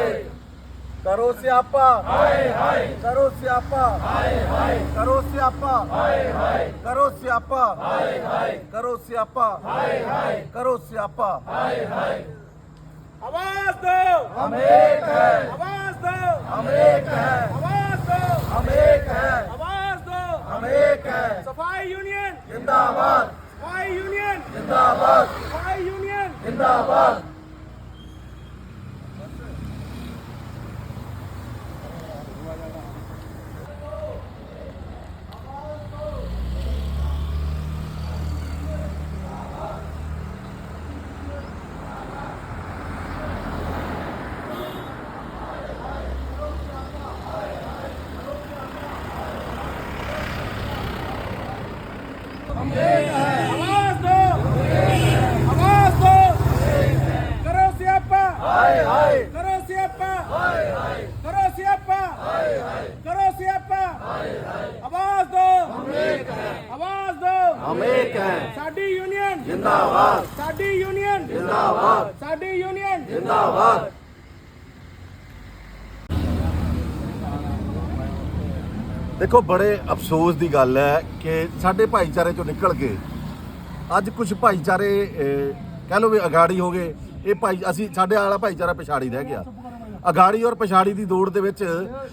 ਹਾਏ। ਕਰੋ ਸਿਆਪਾ। ਹਾਏ ਹਾਏ। ਕਰੋ ਸਿਆਪਾ। ਹਾਏ ਹਾਏ। ਕਰੋ ਸਿਆਪਾ। ਹਾਏ ਹਾਏ। ਕਰੋ ਸਿਆਪਾ। ਹਾਏ ਹਾਏ। ਕਰੋ ਸਿਆਪਾ। ਹਾਏ ਹਾਏ। ਕਰੋ ਸਿਆਪਾ। ਹਾਏ ਹਾਏ। ਆਵਾਜ਼ ਦਿਓ ਹਮ ਇੱਕ ਹੈ। ਆਵਾਜ਼ ਦਿਓ ਹਮ ਇੱਕ ਹੈ। ਆਵਾਜ਼ ਦਿਓ ਹਮ ਇੱਕ ਹੈ। ਆਵਾਜ਼ ਦਿਓ ਹਮ ਇੱਕ ਹੈ। ਸਫ਼ਾਈ ਯੂਨੀਅਨ। ਜਿੰਦਾਬਾਦ। ਸਫ਼ਾਈ ਯੂਨੀਅਨ। ਜਿੰਦਾਬਾਦ। ਸਫ਼ਾਈ ਯੂਨੀਅਨ। ਜਿੰਦਾਬਾਦ ਆਵਾਜ਼ ਦਿਓ ਆਵਾਜ਼ ਦਿਓ ਕਰੋ ਸਿਆਪਾ ਹਾਏ ਹਾਏ ਕਰੋ ਸਿਆਪਾ ਹਾਏ ਹਾਏ ਕਰੋ ਸਿਆਪਾ ਹਾਏ ਹਾਏ ਕਰੋ ਸਿਆਪਾ ਹਾਏ ਹਾਏ ਆਵਾਜ਼ ਦਿਓ ਹਮ ਇੱਕ ਹੈ। ਸਾਡੀ ਯੂਨੀਅਨ। ਜਿੰਦਾਬਾਦ। ਸਾਡੀ ਯੂਨੀਅਨ। ਜਿੰਦਾਬਾਦ। ਸਾਡੀ ਯੂਨੀਅਨ। ਜਿੰਦਾਬਾਦ। ਦੇਖੋ ਬੜੇ ਅਫਸੋਸ ਦੀ ਗੱਲ ਹੈ ਕਿ ਸਾਡੇ ਭਾਈਚਾਰੇ ਚੋਂ ਨਿਕਲ ਕੇ ਅੱਜ ਕੁਝ ਭਾਈਚਾਰੇ ਅਹ, ਕਹਿ ਲਓ ਵੀ ਅਗਾੜੀ ਹੋ ਗਏ। ਇਹ ਭਾਈ ਅਸੀਂ ਸਾਡੇ ਵਾਲਾ ਭਾਈਚਾਰਾ ਪਿਛਾੜੀ ਰਹਿ ਗਿਆ। ਅਗਾੜੀ ਔਰ ਪਿਛਾੜੀ ਦੀ ਦੌੜ ਦੇ ਵਿੱਚ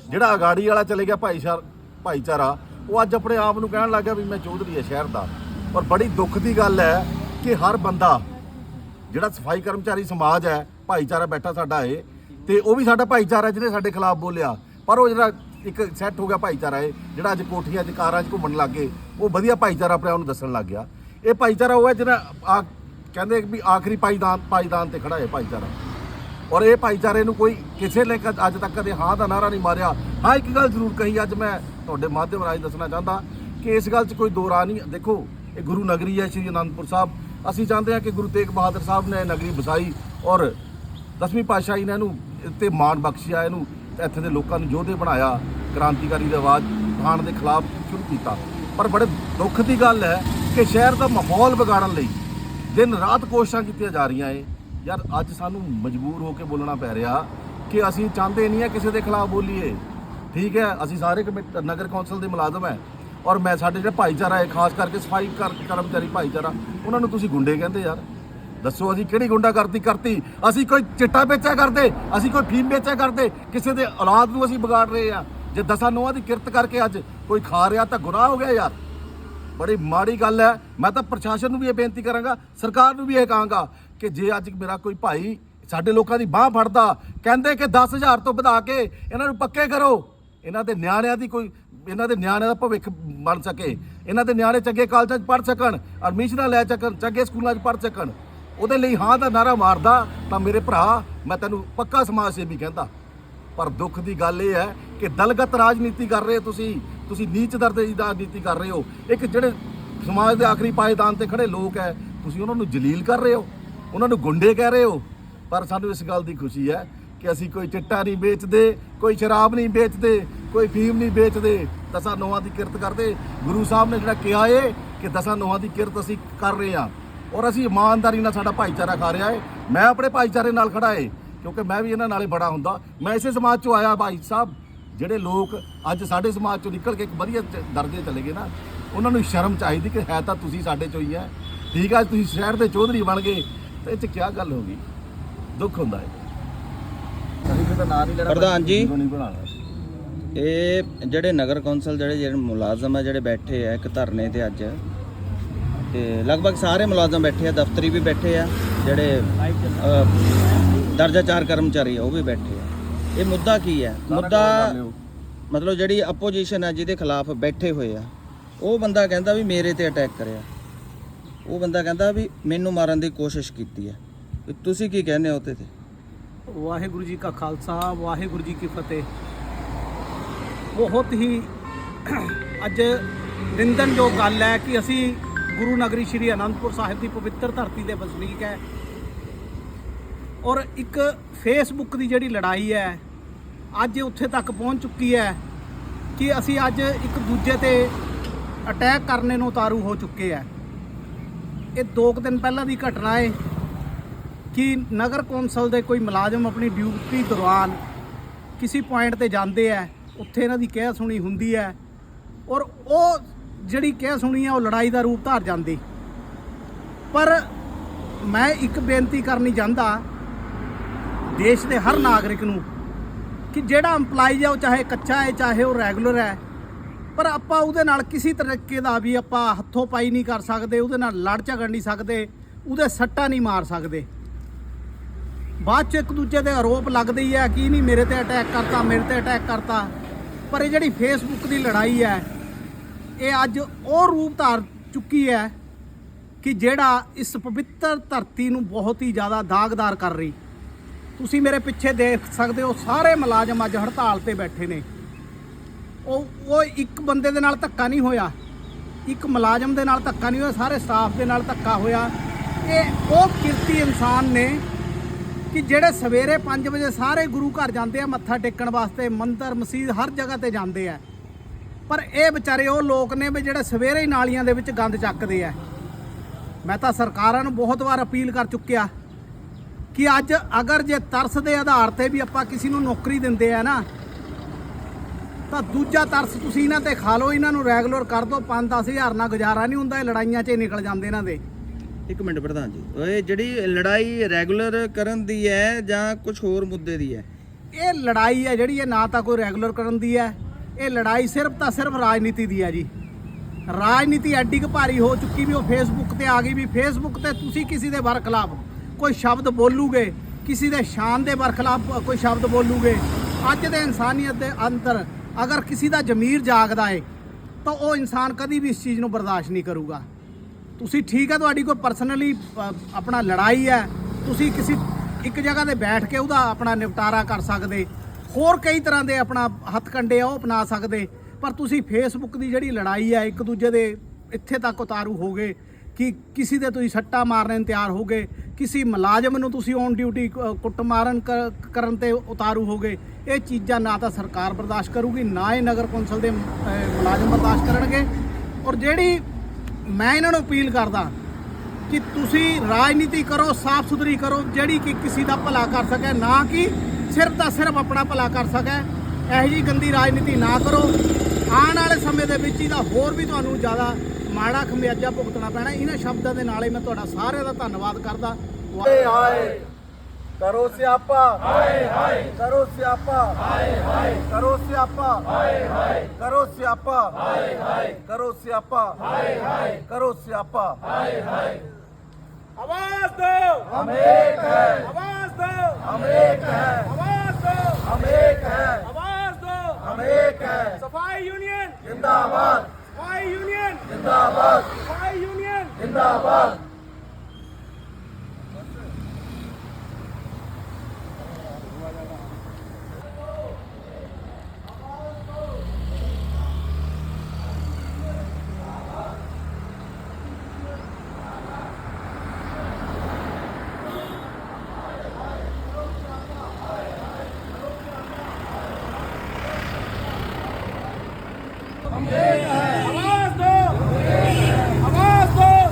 ਜਿਹੜਾ ਅਗਾੜੀ ਵਾਲਾ ਚਲੇ ਗਿਆ ਭਾਈਚਾਰ ਭਾਈਚਾਰਾ ਉਹ ਅੱਜ ਆਪਣੇ ਆਪ ਨੂੰ ਕਹਿਣ ਲੱਗਾ ਵੀ ਮੈਂ ਚੌਧਰੀ ਹੈ ਸ਼ਹਿਰ ਦਾ। ਔਰ ਬੜੀ ਦੁੱਖ ਦੀ ਗੱਲ ਹੈ ਕਿ ਹਰ ਬੰਦਾ ਜਿਹੜਾ ਸਫ਼ਾਈ ਕਰਮਚਾਰੀ ਸਮਾਜ ਹੈ, ਭਾਈਚਾਰਾ ਬੈਠਾ ਸਾਡਾ ਏ, ਤੇ ਉਹ ਵੀ ਸਾਡਾ ਭਾਈਚਾਰਾ ਜਿਹਨੇ ਸਾਡੇ ਖਿਲਾਫ ਬੋਲਿਆ। ਪਰ ਉਹ ਜਿਹੜਾ ਇੱਕ ਸੈੱਟ ਹੋ ਗਿਆ ਭਾਈਚਾਰਾ ਏ, ਜਿਹੜਾ ਅੱਜ ਕੋਠੀਆਂ 'ਚ ਕਾਰਾਂ 'ਚ ਘੁੰਮਣ ਲੱਗ ਗਏ, ਉਹ ਵਧੀਆ ਭਾਈਚਾਰਾ ਆਪਣੇ ਆਪ ਨੂੰ ਦੱਸਣ ਲੱਗ ਗਿਆ। ਇਹ ਭਾਈਚਾਰਾ ਉਹ ਹੈ ਜਿਹੜਾ ਆ ਕਹਿੰਦੇ ਵੀ ਆਖਰੀ ਪਾਈਦਾਨ ਪਾਈਦਾਨ ਤੇ ਖੜਾ ਹੈ ਭਾਈਚਾਰਾ। ਔਰ ਇਹ ਭਾਈਚਾਰੇ ਨੂੰ ਕੋਈ ਕਿਸੇ ਨੇ ਕਦ- ਅੱਜ ਤੱਕ ਕਦੇ ਹਾਂ ਦਾ ਨਾਰਾ ਨਹੀਂ ਮਾਰਿਆ। ਹਾਂ, ਇੱਕ ਗੱਲ ਜ਼ਰੂਰ ਕਹੀ, ਅੱਜ ਮੈਂ ਤੁਹਾਡੇ ਮਾਧਿਅਮ ਰਾਹੀਂ ਦੱਸਣਾ ਚਾਹੁੰਦਾ ਕਿ ਇਸ ਗੱਲ 'ਚ ਕੋਈ ਦੋ ਰਾਹ ਨਹੀਂ। ਦੇਖੋ, ਇਹ ਗੁਰੂ ਨਗਰੀ ਹੈ, ਸ਼੍ਰੀ ਅਨੰਦਪੁਰ ਸਾਹਿਬ। ਅਸੀਂ ਚਾਹੁੰਦੇ ਹਾਂ ਕਿ ਗੁਰੂ ਤੇਗ ਬਹਾਦਰ ਸਾਹਿਬ ਨੇ ਇਹ ਨਗਰੀ ਵਸਾਈ ਔਰ ਦਸਵੀਂ ਪਾਤਸ਼ਾਹੀ ਨੇ ਇਹਨੂੰ ਤੇ ਮਾਣ ਬਖਸ਼ਿਆ, ਇਹਨੂੰ ਇੱਥੇ ਦੇ ਲੋਕਾਂ ਨੂੰ ਯੋਧੇ ਬਣਾਇਆ, ਕ੍ਰਾਂਤੀਕਾਰੀ ਦੀ ਆਵਾਜ਼ ਖਾਣ ਦੇ ਖਿਲਾਫ ਸ਼ੁਰੂ ਕੀਤਾ। ਪਰ ਬੜੇ ਦੁੱਖ ਦੀ ਗੱਲ ਹੈ ਕਿ ਸ਼ਹਿਰ ਦਾ ਮਾਹੌਲ ਵਿਗਾੜਨ ਲਈ ਦਿਨ ਰਾਤ ਕੋਸ਼ਿਸ਼ਾਂ ਕੀਤੀਆਂ ਜਾ ਰਹੀਆਂ ਏ ਯਾਰ ਅੱਜ ਸਾਨੂੰ ਮਜਬੂਰ ਹੋ ਕੇ ਬੋਲਣਾ ਪੈ ਰਿਹਾ ਕਿ ਅਸੀਂ ਚਾਹੁੰਦੇ ਨਹੀਂ ਆ ਕਿਸੇ ਦੇ ਖਿਲਾਫ ਬੋਲੀਏ। ਠੀਕ ਹੈ, ਅਸੀਂ ਸਾਰੇ ਕਮੇ- ਨਗਰ ਕੌਂਸਲ ਦੇ ਮੁਲਾਜ਼ਮ ਹੈ ਔਰ ਮੈਂ ਸਾਡੇ ਜਿਹੜਾ ਭਾਈਚਾਰਾ ਹੈ, ਖਾਸ ਕਰਕੇ ਸਫ਼ਾਈ ਕਰ- ਕਰਮਚਾਰੀ ਭਾਈਚਾਰਾ, ਉਹਨਾਂ ਨੂੰ ਤੁਸੀਂ ਗੁੰਡੇ ਕਹਿੰਦੇ ਯਾਰ। ਦੱਸੋ ਅਸੀਂ ਕਿਹੜੀ ਗੁੰਡਾ ਕਰਤੀ? ਕਰਤੀ ਅਸੀਂ ਕੋਈ ਚਿੱਟਾ ਵੇਚਿਆ ਕਰਦੇ? ਅਸੀਂ ਕੋਈ ਫੀਮ ਵੇਚਿਆ ਕਰਦੇ? ਕਿਸੇ ਦੇ ਔਲਾਦ ਨੂੰ ਅਸੀਂ ਵਿਗਾੜ ਰਹੇ ਆ ਜੇ ਦਸਾਂ ਨੋਹਾਂ ਦੀ ਕਿਰਤ ਕਰਕੇ ਅੱਜ ਕੋਈ ਖਾ ਰਿਹਾ ਤਾਂ ਗੁਨਾਹ ਹੋ ਗਿਆ ਯਾਰ। ਬੜੀ ਮਾੜੀ ਗੱਲ ਹੈ। ਮੈਂ ਤਾਂ ਪ੍ਰਸ਼ਾਸਨ ਨੂੰ ਵੀ ਇਹ ਬੇਨਤੀ ਕਰਾਂਗਾ, ਸਰਕਾਰ ਨੂੰ ਵੀ ਇਹ ਕਹਾਂਗਾ ਕਿ ਜੇ ਅੱਜ ਮੇਰਾ ਕੋਈ ਭਾਈ ਸਾਡੇ ਲੋਕਾਂ ਦੀ ਬਾਹ ਫੜਦਾ, ਕਹਿੰਦੇ ਕਿ 10000 ਤੋਂ ਵਧਾ ਕੇ ਇਹਨਾਂ ਨੂੰ ਪੱਕੇ ਕਰੋ, ਇਹਨਾਂ ਦੇ ਨਿਆਣਿਆਂ ਦੀ ਕੋਈ, ਇਹਨਾਂ ਦੇ ਨਿਆਣਿਆਂ ਦਾ ਭਵਿੱਖ ਬਣ ਸਕੇ, ਇਹਨਾਂ ਦੇ ਨਿਆਣੇ ਚੰਗੇ ਕਾਲਜਾਂ 'ਚ ਪੜ੍ਹ ਸਕਣ ਐਡਮਿਸ਼ਨਾਂ ਲੈ ਸਕਣ, ਚੰਗੇ ਸਕੂਲਾਂ 'ਚ ਪੜ੍ਹ ਸਕਣ, ਉਹਦੇ ਲਈ ਹਾਂ ਦਾ ਨਾਰਾ ਮਾਰਦਾ, ਤਾਂ ਮੇਰੇ ਭਰਾ, ਮੈਂ ਤੈਨੂੰ ਪੱਕਾ ਸਮਾਜ ਸੇਵੀ ਕਹਿੰਦਾ। ਪਰ ਦੁੱਖ ਦੀ ਗੱਲ ਇਹ ਹੈ ਕਿ ਦਲਗਤ ਰਾਜਨੀਤੀ ਕਰ ਰਹੇ ਹੋ ਤੁਸੀਂ ਤੁਸੀਂ ਨੀਚ ਦਰਜੇ ਦੀ ਰਾਜਨੀਤੀ ਕਰ ਰਹੇ ਹੋ। ਇੱਕ ਜਿਹੜੇ ਸਮਾਜ ਦੇ ਆਖਰੀ ਪਾਏਦਾਨ ਤੇ ਖੜੇ ਲੋਕ ਹੈ, ਤੁਸੀਂ ਉਹਨਾਂ ਨੂੰ ਜਲੀਲ ਕਰ ਰਹੇ ਹੋ। ਉਹਨਾਂ ਨੂੰ ਗੁੰਡੇ ਕਹਿ ਰਹੇ ਹੋ। ਪਰ ਸਾਨੂੰ ਇਸ ਗੱਲ ਦੀ ਖੁਸ਼ੀ ਹੈ ਕਿ ਅਸੀਂ ਕੋਈ ਚਿੱਟਾ ਨਹੀਂ ਵੇਚਦੇ, ਕੋਈ ਸ਼ਰਾਬ ਨਹੀਂ ਵੇਚਦੇ, ਕੋਈ ਫੀਮ ਨਹੀਂ ਵੇਚਦੇ ਦਸਾਂ ਨੋਹਾਂ ਦੀ ਕਿਰਤ ਕਰਦੇ। ਗੁਰੂ ਸਾਹਿਬ ਨੇ ਜਿਹੜਾ ਕਿਹਾ ਏ ਕਿ ਦਸਾਂ ਨੋਹਾਂ ਦੀ ਕਿਰਤ ਅਸੀਂ ਕਰ ਰਹੇ ਹਾਂ। ਔਰ ਅਸੀਂ ਇਮਾਨਦਾਰੀ ਨਾਲ ਸਾਡਾ ਭਾਈਚਾਰਾ ਖਾ ਰਿਹਾ ਏ। ਮੈਂ ਆਪਣੇ ਭਾਈਚਾਰੇ ਨਾਲ ਖੜਾ ਏ, ਕਿਉਂਕਿ ਮੈਂ ਵੀ ਇਹਨਾਂ ਨਾਲੇ ਬੜਾ ਹੁੰਦਾ। ਮੈਂ ਇਸੇ ਸਮਾਜ ਚੋਂ ਆਇਆ ਭਾਈ ਸਾਹਿਬ। ਜਿਹੜੇ ਲੋਕ ਅੱਜ ਸਾਡੇ ਸਮਾਜ ਚੋਂ ਨਿਕਲ ਕੇ ਇੱਕ ਵਧੀਆ ਚ- ਦਰਜੇ ਚਲੇ ਗਏ ਨਾ, ਉਹਨਾਂ ਨੂੰ ਸ਼ਰਮ ਚਾਹੀਦੀ ਕਿ ਹੈ ਤਾਂ ਤੁਸੀਂ ਸਾਡੇ ਚੋਂ ਹੀ ਹੈ। ਠੀਕ ਆ ਤੁਸੀਂ ਸ਼ਹਿਰ ਦੇ ਚੌਧਰੀ ਬਣ ਗਏ। ਤੇ ਚ ਕੀ ਗੱਲ ਹੋ ਗਈ? ਦੁੱਖ ਹੁੰਦਾ ਹੈ ਅਸੀਂ ਤਾਂ ਨਾਂ ਨਹੀਂ ਲੈਣਾ ਪ੍ਰਧਾਨ ਜੀ। ਨਹੀਂ ਬਣਾਉਣਾ ਇਹ ਜਿਹੜੇ ਨਗਰ ਕੌਂਸਲ ਜਿਹੜੇ ਜਿਹੜੇ ਮੁਲਾਜ਼ਮ ਆ ਜਿਹੜੇ ਬੈਠੇ ਆ ਇੱਕ ਧਰਨੇ ਤੇ ਅੱਜ ਤੇ ਲਗਭਗ ਸਾਰੇ ਮੁਲਾਜ਼ਮ ਬੈਠੇ ਆ ਦਫ਼ਤਰੀ ਵੀ ਬੈਠੇ ਆ ਜਿਹੜੇ ਅ, ਦਰਜਾ ਚਾਰ ਕਰਮਚਾਰੀ ਆ ਉਹ ਵੀ ਬੈਠੇ ਆ। ਇਹ ਮੁੱਦਾ ਕੀ ਹੈ ਮੁੱਦਾ ਮਤਲਬ ਜਿਹੜੀ ਆਪੋਜੀਸ਼ਨ ਹੈ ਜਿਹਦੇ ਖਿਲਾਫ ਬੈਠੇ ਹੋਏ ਆ ਉਹ ਬੰਦਾ ਕਹਿੰਦਾ ਵੀ ਮੇਰੇ ਤੇ ਅਟੈਕ ਕਰਿਆ। ਉਹ ਬੰਦਾ ਕਹਿੰਦਾ ਵੀ ਮੈਨੂੰ ਮਾਰਨ ਦੀ ਕੋਸ਼ਿਸ਼ ਕੀਤੀ ਹੈ। ਵੀ ਤੁਸੀਂ ਕੀ ਕਹਿੰਦੇ ਹੋ ਉਹਤੇ ਤੇ? ਵਾਹਿਗੁਰੂ ਜੀ ਕਾ ਖਾਲਸਾ, ਵਾਹਿਗੁਰੂ ਜੀ ਕੀ ਫਤਿਹ। ਬਹੁਤ ਹੀ ਅੱਜ ਨਿੰਦਨਯੋਗ ਗੱਲ ਹੈ ਕਿ ਅਸੀਂ ਗੁਰੂ ਨਗਰੀ ਸ਼੍ਰੀ ਅਨੰਦਪੁਰ ਸਾਹਿਬ ਦੀ ਪਵਿੱਤਰ ਧਰਤੀ ਦੇ ਵਸਨੀਕ ਹੈ। ਔਰ ਇੱਕ ਫੇਸਬੁੱਕ ਦੀ ਜਿਹੜੀ ਲੜਾਈ ਹੈ, ਅੱਜ ਉੱਥੇ ਤੱਕ ਪਹੁੰਚ ਚੁੱਕੀ ਹੈ ਕਿ ਅਸੀਂ ਅੱਜ ਇੱਕ ਦੂਜੇ ਤੇ ਅਟੈਕ ਕਰਨੇ ਨੂੰ ਉਤਾਰੂ ਹੋ ਚੁੱਕੇ ਹੈ। ਇਹ ਦੋ ਕੁ ਦਿਨ ਪਹਿਲਾਂ ਦੀ ਘਟਨਾ ਹੈ ਕਿ ਨਗਰ ਕੌਂਸਲ ਦੇ ਕੋਈ ਮੁਲਾਜ਼ਮ ਆਪਣੀ ਡਿਊਟੀ ਦੌਰਾਨ ਕਿਸੇ ਪੁਆਇੰਟ ਤੇ ਜਾਂਦੇ ਆ, ਉੱਥੇ ਇਹਨਾਂ ਦੀ ਕਹਿ ਸੁਣੀ ਹੁੰਦੀ ਹੈ ਔਰ ਉਹ ਜਿਹੜੀ ਕਹਿ ਸੁਣੀ ਆ ਉਹ ਲੜਾਈ ਦਾ ਰੂਪ ਧਾਰ ਜਾਂਦੀ। ਪਰ ਮੈਂ ਇੱਕ ਬੇਨਤੀ ਕਰਨੀ ਚਾਹੁੰਦਾ ਦੇਸ਼ ਦੇ ਹਰ ਨਾਗਰਿਕ ਨੂੰ ਕਿ ਜਿਹੜਾ EMPLOYEE ਹੈ ਉਹ ਚਾਹੇ ਕੱਚਾ ਹੈ, ਚਾਹੇ ਉਹ ਰੈਗੂਲਰ ਹੈ ਪਰ ਆਪਾਂ ਉਹਦੇ ਨਾਲ ਕਿਸੇ ਤਰੀਕੇ ਦਾ ਵੀ ਆਪਾਂ ਹੱਥੋਂ ਪਾਈ ਨਹੀਂ ਕਰ ਸਕਦੇ, ਉਹਦੇ ਨਾਲ ਲੜ ਝਗੜ ਨਹੀਂ ਸਕਦੇ, ਉਹਦੇ ਸੱਟਾਂ ਨਹੀਂ ਮਾਰ ਸਕਦੇ। ਬਾਅਦ ਚ ਇੱਕ ਦੂਜੇ ਦੇ ਆਰੋਪ ਲੱਗਦੇ ਹੀ ਹੈ ਕਿ ਨਹੀਂ ਮੇਰੇ ਤੇ ਅਟੈਕ ਕਰਤਾ, ਮੇਰੇ ਤੇ ਅਟੈਕ ਕਰਤਾ। ਪਰ ਇਹ ਜਿਹੜੀ ਫੇਸਬੁੱਕ ਦੀ ਲੜਾਈ ਹੈ, ਇਹ ਅੱਜ ਉਹ ਰੂਪ ਧਾਰ ਚੁੱਕੀ ਹੈ ਕਿ ਜਿਹੜਾ ਇਸ ਪਵਿੱਤਰ ਧਰਤੀ ਨੂੰ ਬਹੁਤ ਹੀ ਜ਼ਿਆਦਾ ਦਾਗਦਾਰ ਕਰ ਰਹੀ। ਤੁਸੀਂ ਮੇਰੇ ਪਿੱਛੇ ਦੇਖ ਸਕਦੇ ਹੋ, ਸਾਰੇ ਮੁਲਾਜ਼ਮ ਅੱਜ ਹੜਤਾਲ ਤੇ ਬੈਠੇ ਨੇ। ਉਹ ਉਹ ਇੱਕ ਬੰਦੇ ਦੇ ਨਾਲ ਧੱਕਾ ਨਹੀਂ ਹੋਇਆ। ਇੱਕ ਮੁਲਾਜ਼ਮ ਦੇ ਨਾਲ ਧੱਕਾ ਨਹੀਂ ਹੋਇਆ, ਸਾਰੇ ਸਟਾਫ ਦੇ ਨਾਲ ਧੱਕਾ ਹੋਇਆ। ਇਹ ਉਹ ਕਿਰਤੀ ਇਨਸਾਨ ਨੇ ਕਿ ਜਿਹੜੇ ਸਵੇਰੇ 5 ਵਜੇ ਸਾਰੇ ਗੁਰੂ ਘਰ ਜਾਂਦੇ ਆ, ਮੱਥਾ ਟੇਕਣ ਵਾਸਤੇ, ਮੰਦਰ, ਮਸਜਿਦ, ਹਰ ਜਗ੍ਹਾ ਤੇ ਜਾਂਦੇ ਆ। ਪਰ ਇਹ ਵਿਚਾਰੇ ਉਹ ਲੋਕ ਨੇ ਵੀ ਜਿਹੜੇ ਸਵੇਰੇ ਹੀ ਨਾਲੀਆਂ ਦੇ ਵਿੱਚ ਗੰਦ ਚੱਕਦੇ ਆ। ਮੈਂ ਤਾਂ ਸਰਕਾਰਾਂ ਨੂੰ ਬਹੁਤ ਵਾਰ ਅਪੀਲ ਕਰ ਚੁੱਕਿਆ ਕਿ ਅੱਜ ਅਗਰ ਜੇ ਤਰਸ ਦੇ ਆਧਾਰ ਤੇ ਵੀ ਆਪਾਂ ਕਿਸੇ ਨੂੰ ਨੌਕਰੀ ਦਿੰਦੇ ਆ ਨਾ ਤਾਂ ਦੂਜਾ ਤਰਸ ਤੁਸੀਂ ਇਹਨਾਂ ਤੇ ਖਾ ਲਓ ਇਹਨਾਂ ਨੂੰ ਰੈਗੂਲਰ ਕਰ ਦਿਓ 5-10 ਹਜ਼ਾਰ ਨਾਲ ਗੁਜ਼ਾਰਾ ਨਹੀਂ ਹੁੰਦਾ ਇਹ ਲੜਾਈਆਂ 'ਚ ਹੀ ਨਿਕਲ ਜਾਂਦੇ ਇਹਨਾਂ ਦੇ। ਇੱਕ ਮਿੰਟ ਪ੍ਰਧਾਨ ਜੀ ਇਹ ਜਿਹੜੀ ਲੜਾਈ ਰੈਗੂਲਰ ਕਰਨ ਦੀ ਹੈ ਜਾਂ ਕੁਝ ਹੋਰ ਮੁੱਦੇ ਦੀ ਹੈ? ਇਹ ਲੜਾਈ ਹੈ ਜਿਹੜੀ ਇਹ ਨਾ ਤਾਂ ਕੋਈ ਰੈਗੂਲਰ ਕਰਨ ਦੀ ਹੈ ਇਹ ਲੜਾਈ ਸਿਰਫ ਤਾਂ ਸਿਰਫ ਰਾਜਨੀਤੀ ਦੀ ਹੈ ਜੀ। ਰਾਜਨੀਤੀ ਐਡੀ ਕੁ ਭਾਰੀ ਹੋ ਚੁੱਕੀ ਵੀ ਉਹ ਫੇਸਬੁੱਕ ਤੇ ਆ ਗਈ ਵੀ ਫੇਸਬੁੱਕ ਤੇ ਤੁਸੀਂ ਕਿਸੇ ਦੇ ਬਰਖਲਾਫ ਕੋਈ ਸ਼ਬਦ ਬੋਲੂਗੇ ਕਿਸੇ ਦੇ ਸ਼ਾਨ ਦੇ ਬਰਖਲਾਫ ਕੋਈ ਸ਼ਬਦ ਬੋਲੂਗੇ ਅੱਜ ਦੇ ਇਨਸਾਨੀਅਤ ਦੇ ਅੰਦਰ ਅਗਰ ਕਿਸੇ ਦਾ ਜ਼ਮੀਰ ਜਾਗਦਾ ਏ, ਤਾਂ ਉਹ ਇਨਸਾਨ ਕਦੀ ਵੀ ਇਸ ਚੀਜ਼ ਨੂੰ ਬਰਦਾਸ਼ਤ ਨਹੀਂ ਕਰੂਗਾ। ਤੁਸੀਂ ਠੀਕ ਹੈ ਤੁਹਾਡੀ ਕੋਈ ਪਰਸਨਲੀ ਆਪਣਾ ਲੜਾਈ ਹੈ, ਤੁਸੀਂ ਕਿਸੇ ਇੱਕ ਜਗ੍ਹਾ ਤੇ ਬੈਠ ਕੇ ਉਹਦਾ ਆਪਣਾ ਨਿਪਟਾਰਾ ਕਰ ਸਕਦੇ, ਹੋਰ ਕਈ ਤਰ੍ਹਾਂ ਦੇ ਆਪਣਾ ਹੱਥ ਕੰਡੇ ਆ, ਉਹ ਅਪਣਾ ਸਕਦੇ, ਪਰ ਤੁਸੀਂ ਫੇਸਬੁੱਕ ਦੀ ਜਿਹੜੀ ਲੜਾਈ ਹੈ, ਇੱਕ ਦੂਜੇ ਦੇ ਇੱਥੇ ਤੱਕ ਉਤਾਰੂ ਹੋਗੇ ਕਿ ਕਿਸੇ ਦੇ ਤੁਸੀਂ ਸੱਟਾ ਮਾਰਨ ਨੂੰ ਤਿਆਰ ਹੋਗੇ ਕਿਸੇ ਮੁਲਾਜ਼ਮ ਨੂੰ ਤੁਸੀਂ ਔਨ ਡਿਊਟੀ ਕੁੱਟ ਮਾਰਨ ਕ- ਕਰਨ ਤੇ ਉਤਾਰੂ ਹੋਗੇ ਇਹ ਚੀਜ਼ਾਂ ਨਾ ਤਾਂ ਸਰਕਾਰ ਬਰਦਾਸ਼ਤ ਕਰੂਗੀ, ਨਾ ਇਹ ਨਗਰ ਕੌਂਸਲ ਦੇ ਮੁਲਾਜ਼ਮ ਬਰਦਾਸ਼ਤ ਕਰਨਗੇ। ਔਰ ਜਿਹੜੀ ਮੈਂ ਇਹਨਾਂ ਨੂੰ ਅਪੀਲ ਕਰਦਾ ਕਿ ਤੁਸੀਂ ਰਾਜਨੀਤੀ ਕਰੋ, ਸਾਫ਼ ਸੁਥਰੀ ਕਰੋ, ਜਿਹੜੀ ਕਿ ਕਿਸੇ ਦਾ ਭਲਾ ਕਰ ਸਕੇ, ਨਾ ਕਿ ਸਿਰਫ ਤਾਂ ਸਿਰਫ ਆਪਣਾ ਭਲਾ ਕਰ ਸਕੇ। ਇਹੋ ਜੀ ਗੰਦੀ ਰਾਜਨੀਤੀ ਨਾ ਕਰੋ। ਆਉਣ ਵਾਲੇ ਸਮੇਂ ਦੇ ਵਿੱਚ ਇਹਦਾ ਹੋਰ ਵੀ ਤੁਹਾਨੂੰ ਜ਼ਿਆਦਾ ਮਾੜਾ ਖਮਿਆਜਾ ਭੁਗਤਣਾ ਪੈਣਾ ਇਹਨਾਂ ਸ਼ਬਦਾਂ ਦੇ ਨਾਲ ਹੀ ਮੈਂ ਤੁਹਾਡਾ ਸਾਰਿਆਂ ਦਾ ਧੰਨਵਾਦ ਕਰਦਾ। ਹਾਏ ਹਾਏ। ਕਰੋ ਸਿਆਪਾ। ਹਾਏ ਹਾਏ। ਕਰੋ ਸਿਆਪਾ। ਹਾਏ ਹਾਏ। ਕਰੋ ਸਿਆਪਾ। ਹਾਏ ਹਾਏ। ਕਰੋ ਸਿਆਪਾ। ਹਾਏ ਹਾਏ। ਕਰੋ ਸਿਆਪਾ। ਹਾਏ ਹਾਏ। ਕਰੋ ਸਿਆਪਾ। ਹਾਏ ਹਾਏ। ਆਵਾਜ਼ ਦਿਓ ਹਮ ਇੱਕ ਹੈ। ਆਵਾਜ਼ ਦਿਓ ਹਮ ਇੱਕ ਹੈ। ਆਵਾਜ਼ ਦਿਓ ਹਮ ਇੱਕ ਹੈ। ਆਵਾਜ਼ ਦਿਓ ਹਮ ਇੱਕ ਹੈ। ਸਫ਼ਾਈ ਯੂਨੀਅਨ। ਜਿੰਦਾਬਾਦ। ਸਫ਼ਾਈ ਯੂਨੀਅਨ ਜਿੰਦਾਬਾਦ ਸਫ਼ਾਈ ਯੂਨੀਅਨ ਜਿੰਦਾਬਾਦ ਆਵਾਜ਼ ਦਿਓ ਆਵਾਜ਼ ਦਿਓ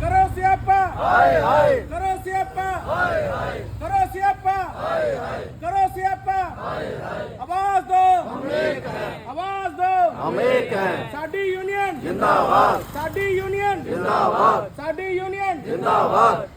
ਕਰੋ ਸਿਆਪਾ ਹਾਏ ਹਾਏ ਕਰੋ ਸਿਆਪਾ ਹਾਏ ਹਾਏ ਕਰੋ ਸਿਆਪਾ ਹਾਏ ਹਾਏ ਕਰੋ ਸਿਆਪਾ ਹਾਏ ਹਾਏ ਆਵਾਜ਼ ਦਿਓ ਹਮੇਕ ਹੈ ਆਵਾਜ਼ ਦਿਓ ਹਮ ਇੱਕ ਹੈ। ਸਾਡੀ ਯੂਨੀਅਨ ਜਿੰਦਾਬਾਦ। ਸਾਡੀ ਯੂਨੀਅਨ ਜਿੰਦਾਬਾਦ। ਸਾਡੀ ਯੂਨੀਅਨ ਜਿੰਦਾਬਾਦ।